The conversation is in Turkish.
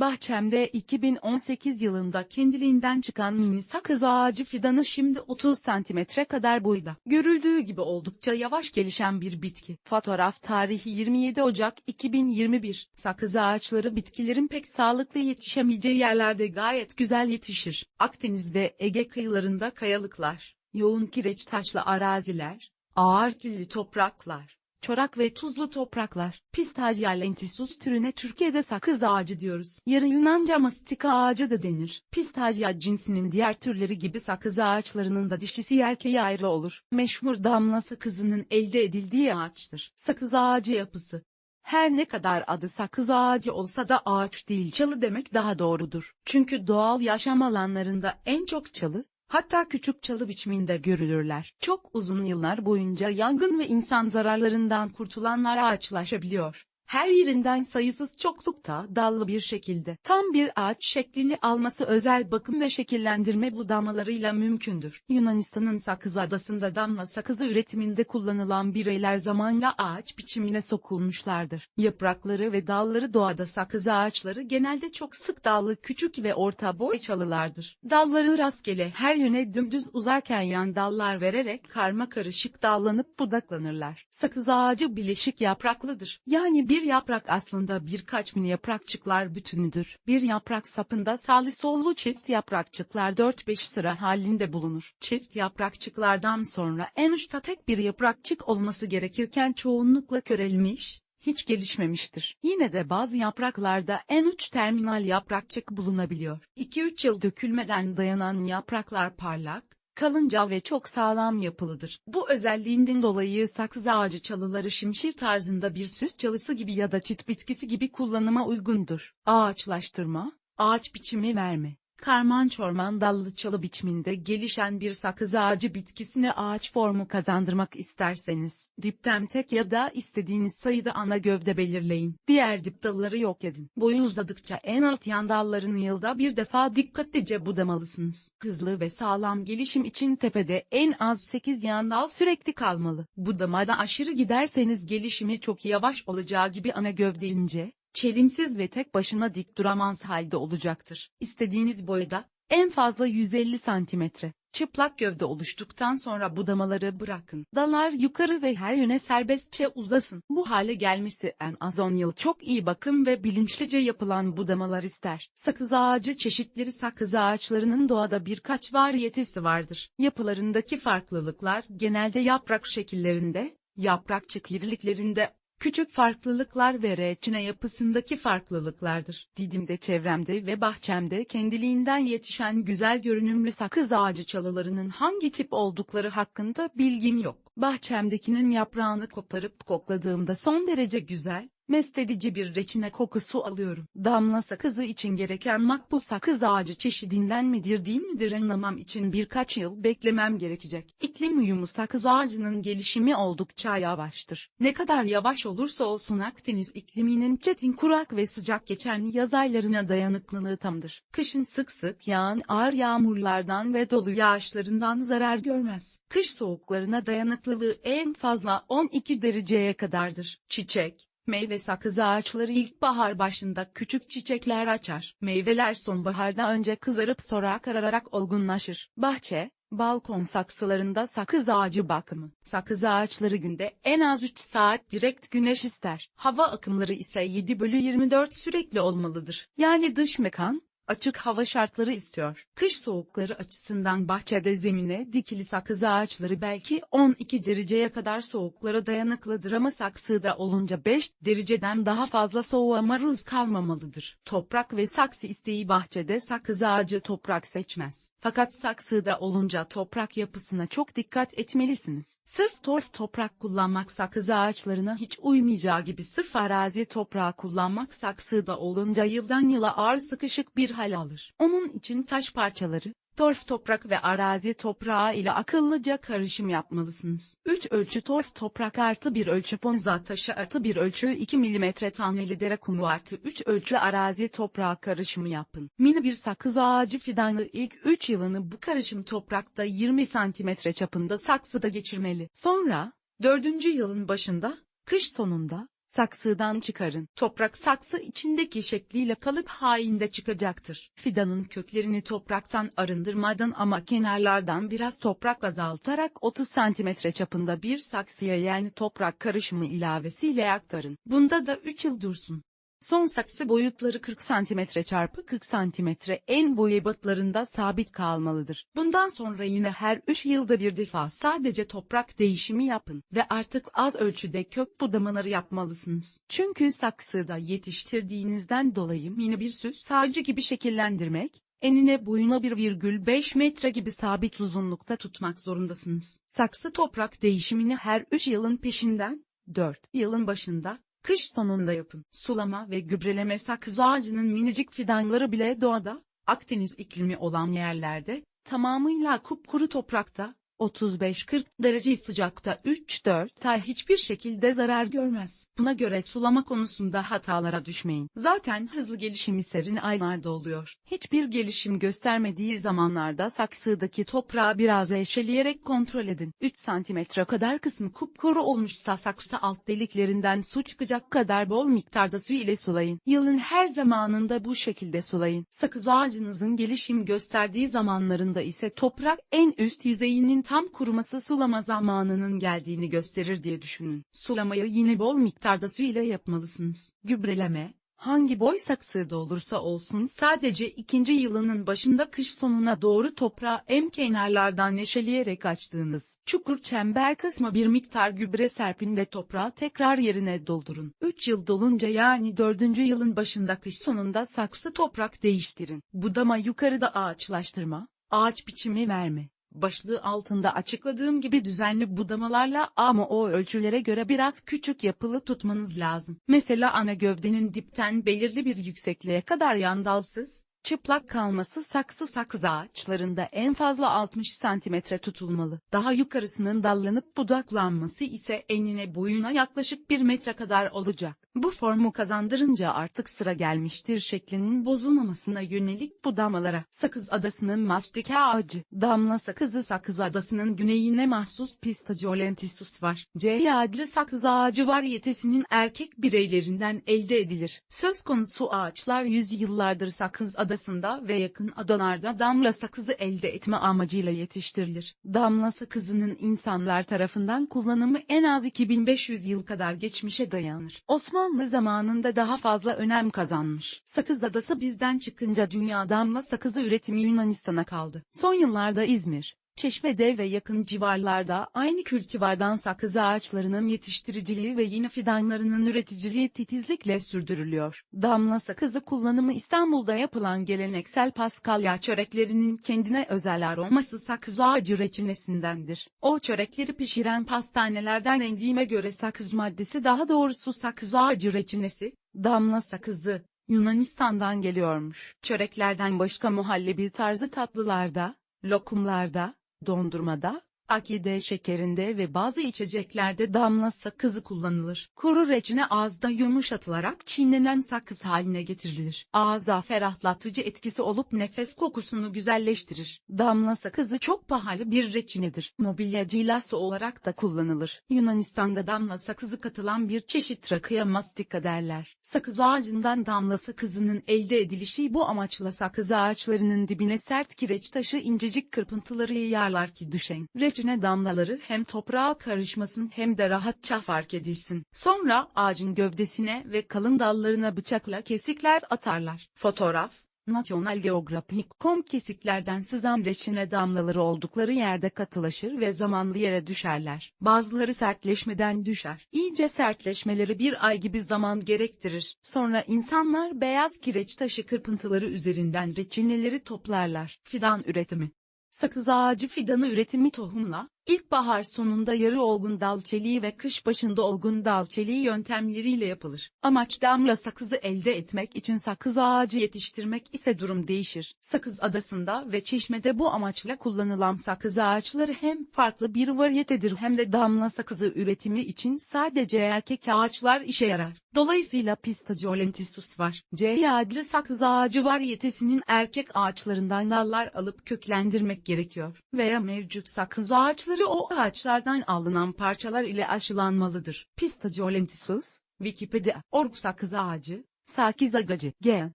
Bahçemde 2018 yılında kendiliğinden çıkan mini sakız ağacı fidanı şimdi 30 santimetre kadar boyda. Görüldüğü gibi oldukça yavaş gelişen bir bitki. Fotoğraf tarihi 27 Ocak 2021. Sakız ağaçları bitkilerin pek sağlıklı yetişemeyeceği yerlerde gayet güzel yetişir. Akdeniz ve Ege kıyılarında kayalıklar, yoğun kireç taşlı araziler, ağır kirli topraklar, çorak ve tuzlu topraklar. Pistacia lentisus türüne Türkiye'de sakız ağacı diyoruz. Yarı Yunanca mastika ağacı da denir. Pistacia cinsinin diğer türleri gibi sakız ağaçlarının da dişisi erkeği ayrı olur. Meşhur damla sakızının elde edildiği ağaçtır. Sakız ağacı yapısı. Her ne kadar adı sakız ağacı olsa da ağaç değil çalı demek daha doğrudur. Çünkü doğal yaşam alanlarında en çok çalı, hatta küçük çalı biçiminde görülürler. Çok uzun yıllar boyunca yangın ve insan zararlarından kurtulanlar ağaçlaşabiliyor. Her yerinden sayısız çoklukta dallı bir şekilde tam bir ağaç şeklini alması özel bakım ve şekillendirme budamalarıyla mümkündür. Yunanistan'ın Sakız Adası'nda damla sakızı üretiminde kullanılan bireyler zamanla ağaç biçimine sokulmuşlardır. Yaprakları ve dalları doğada sakız ağaçları genelde çok sık dallı küçük ve orta boy çalılardır. Dalları rastgele her yöne dümdüz uzarken yan dallar vererek karma karışık dallanıp budaklanırlar. Sakız ağacı bileşik yapraklıdır. Yani bir yaprak aslında birkaç mini yaprakçıklar bütünüdür. Bir yaprak sapında sağlı sollu çift yaprakçıklar 4-5 sıra halinde bulunur. Çift yaprakçıklardan sonra en uçta tek bir yaprakçık olması gerekirken çoğunlukla körelmiş, hiç gelişmemiştir. Yine de bazı yapraklarda en uç terminal yaprakçık bulunabiliyor. 2-3 yıl dökülmeden dayanan yapraklar parlak, kalınca ve çok sağlam yapılıdır. Bu özelliğinden dolayı sakız ağacı çalıları şimşir tarzında bir süs çalısı gibi ya da çit bitkisi gibi kullanıma uygundur. Ağaçlaştırma, ağaç biçimi verme. Karman çorman dallı çalı biçiminde gelişen bir sakız ağacı bitkisine ağaç formu kazandırmak isterseniz, dipten tek ya da istediğiniz sayıda ana gövde belirleyin. Diğer dip dalları yok edin. Boyu uzadıkça en alt yan dallarını yılda bir defa dikkatlice budamalısınız. Hızlı ve sağlam gelişim için tepede en az 8 yan dal sürekli kalmalı. Budamada aşırı giderseniz gelişimi çok yavaş olacağı gibi ana gövde ince, çelimsiz ve tek başına dik duramaz halde olacaktır. İstediğiniz boyda, en fazla 150 santimetre. Çıplak gövde oluştuktan sonra budamaları bırakın. Dallar yukarı ve her yöne serbestçe uzasın. Bu hale gelmesi en az 10 yıl çok iyi bakım ve bilinçlice yapılan budamalar ister. Sakız ağacı çeşitleri sakız ağaçlarının doğada birkaç variyetesi vardır. Yapılarındaki farklılıklar genelde yaprak şekillerinde, yaprakçık iriliklerinde Küçük farklılıklar ve reçine yapısındaki farklılıklardır. Didim'de çevremde ve bahçemde kendiliğinden yetişen güzel görünümlü sakız ağacı çalılarının hangi tip oldukları hakkında bilgim yok. Bahçemdekinin yaprağını koparıp kokladığımda son derece güzel, mest edici bir reçine kokusu alıyorum. Damla sakızı için gereken makbul sakız ağacı çeşidinden midir değil midir anlamam için birkaç yıl beklemem gerekecek. İklim uyumu sakız ağacının gelişimi oldukça yavaştır. Ne kadar yavaş olursa olsun Akdeniz ikliminin çetin kurak ve sıcak geçen yaz aylarına dayanıklılığı tamdır. Kışın sık sık yağan ağır yağmurlardan ve dolu yağışlarından zarar görmez. Kış soğuklarına dayanıklılığı en fazla 12 dereceye kadardır. Çiçek, Meyve sakız ağaçları ilkbahar başında küçük çiçekler açar. Meyveler sonbaharda önce kızarıp sonra karararak olgunlaşır. Bahçe, balkon saksılarında sakız ağacı bakımı. Sakız ağaçları günde en az 3 saat direkt güneş ister. Hava akımları ise 7 bölü 24 sürekli olmalıdır. Yani dış mekan, açık hava şartları istiyor. Kış soğukları açısından bahçede zemine dikili sakız ağaçları belki 12 dereceye kadar soğuklara dayanıklıdır ama saksıda olunca 5 dereceden daha fazla soğuğa maruz kalmamalıdır. Toprak ve saksı isteği bahçede sakız ağacı toprak seçmez. Fakat saksıda olunca toprak yapısına çok dikkat etmelisiniz. Sırf torf toprak kullanmak sakız ağaçlarına hiç uymayacağı gibi sırf arazi toprağı kullanmak saksıda olunca yıldan yıla ağır sıkışık bir hal alır. Onun için taş parçaları, torf toprak ve arazi toprağı ile akıllıca karışım yapmalısınız. 3 ölçü torf toprak artı 1 ölçü ponza taşı artı 1 ölçü 2 mm taneli dere kumu artı 3 ölçü arazi toprağı karışımı yapın. Mini bir sakız ağacı fidanı ilk 3 yılını bu karışım toprakta 20 cm çapında saksıda geçirmeli. Sonra, 4. yılın başında, kış sonunda, Saksıdan çıkarın. Toprak saksı içindeki şekliyle kalıp halinde çıkacaktır. Fidanın köklerini topraktan arındırmadan ama kenarlardan biraz toprak azaltarak 30 cm çapında bir saksıya yani toprak karışımı ilavesiyle aktarın. Bunda da 3 yıl dursun. Son saksı boyutları 40 cm çarpı 40 cm en boy ebatlarında sabit kalmalıdır. Bundan sonra yine her 3 yılda bir defa sadece toprak değişimi yapın ve artık az ölçüde kök budamaları yapmalısınız. Çünkü saksıda yetiştirdiğinizden dolayı mini bir süs sağcı gibi şekillendirmek, enine boyuna 1,5 metre gibi sabit uzunlukta tutmak zorundasınız. Saksı toprak değişimini her 3 yılın peşinden, 4 yılın başında, Kış sonunda yapın. Sulama ve gübreleme sakız ağacının minicik fidanları bile doğada, Akdeniz iklimi olan yerlerde, tamamıyla kupkuru toprakta, 35-40 derece sıcakta 3-4 ay hiçbir şekilde zarar görmez. Buna göre sulama konusunda hatalara düşmeyin. Zaten hızlı gelişimi serin aylarda oluyor. Hiçbir gelişim göstermediği zamanlarda saksıdaki toprağı biraz eşeleyerek kontrol edin. 3 cm kadar kısmı kupkuru olmuşsa saksı alt deliklerinden su çıkacak kadar bol miktarda su ile sulayın. Yılın her zamanında bu şekilde sulayın. Sakız ağacınızın gelişim gösterdiği zamanlarında ise toprak en üst yüzeyinin tam kuruması sulama zamanının geldiğini gösterir diye düşünün. Sulamayı yine bol miktarda su ile yapmalısınız. Gübreleme, hangi boy saksıda olursa olsun sadece ikinci yılının başında kış sonuna doğru toprağı em kenarlardan neşeleyerek açtığınız çukur çember kısmı bir miktar gübre serpin ve toprağı tekrar yerine doldurun. 3 yıl dolunca yani 4. yılın başında kış sonunda saksı toprak değiştirin. Budama yukarıda ağaçlaştırma, ağaç biçimi verme başlığı altında açıkladığım gibi düzenli budamalarla ama o ölçülere göre biraz küçük yapılı tutmanız lazım. Mesela ana gövdenin dipten belirli bir yüksekliğe kadar yandalsız, Çıplak kalması saksı sakız ağaçlarında en fazla 60 cm tutulmalı. Daha yukarısının dallanıp budaklanması ise enine boyuna yaklaşık 1 metre kadar olacak. Bu formu kazandırınca artık sıra gelmiştir şeklinin bozulmamasına yönelik budamalara. Sakız Adası'nın mastike ağacı, damla sakızı Sakız Adası'nın güneyine mahsus Pistachiolentissus var. C adlı sakız ağacı varyetesinin erkek bireylerinden elde edilir. Söz konusu ağaçlar yüzyıllardır Sakız Adası adasında ve yakın adalarda damla sakızı elde etme amacıyla yetiştirilir. Damla sakızının insanlar tarafından kullanımı en az 2500 yıl kadar geçmişe dayanır. Osmanlı zamanında daha fazla önem kazanmış. Sakız adası bizden çıkınca dünya damla sakızı üretimi Yunanistan'a kaldı. Son yıllarda İzmir, Çeşme'de ve yakın civarlarda aynı kültivardan sakız ağaçlarının yetiştiriciliği ve yeni fidanlarının üreticiliği titizlikle sürdürülüyor. Damla sakızı kullanımı İstanbul'da yapılan geleneksel paskalya çöreklerinin kendine özel aroması sakız ağacı reçinesindendir. O çörekleri pişiren pastanelerden endiğime göre sakız maddesi daha doğrusu sakız ağacı reçinesi, damla sakızı, Yunanistan'dan geliyormuş. Çöreklerden başka muhallebi tarzı tatlılarda, lokumlarda, dondurmada, akide şekerinde ve bazı içeceklerde damla sakızı kullanılır. Kuru reçine ağızda yumuşatılarak çiğnenen sakız haline getirilir. Ağza ferahlatıcı etkisi olup nefes kokusunu güzelleştirir. Damla sakızı çok pahalı bir reçinedir. Mobilya cilası olarak da kullanılır. Yunanistan'da damla sakızı katılan bir çeşit rakıya mastika derler. Sakız ağacından damla sakızının elde edilişi bu amaçla sakız ağaçlarının dibine sert kireç taşı incecik kırpıntıları yayarlar ki düşen. Reç içine damlaları hem toprağa karışmasın hem de rahatça fark edilsin. Sonra ağacın gövdesine ve kalın dallarına bıçakla kesikler atarlar. Fotoğraf, National Geographic.com kesiklerden sızan reçine damlaları oldukları yerde katılaşır ve zamanlı yere düşerler. Bazıları sertleşmeden düşer. İyice sertleşmeleri bir ay gibi zaman gerektirir. Sonra insanlar beyaz kireç taşı kırpıntıları üzerinden reçineleri toplarlar. Fidan üretimi Sakız ağacı fidanı üretimi tohumla, İlkbahar sonunda yarı olgun dal çeliği ve kış başında olgun dal çeliği yöntemleriyle yapılır. Amaç damla sakızı elde etmek için sakız ağacı yetiştirmek ise durum değişir. Sakız adasında ve çeşmede bu amaçla kullanılan sakız ağaçları hem farklı bir varyetedir hem de damla sakızı üretimi için sadece erkek ağaçlar işe yarar. Dolayısıyla Pistachiolentissus var. C adlı sakız ağacı varyetesinin erkek ağaçlarından dallar alıp köklendirmek gerekiyor. Veya mevcut sakız ağaçları o ağaçlardan alınan parçalar ile aşılanmalıdır. Pistachiolentissus, Wikipedia, Org sakız ağacı, Sakiz agacı, G.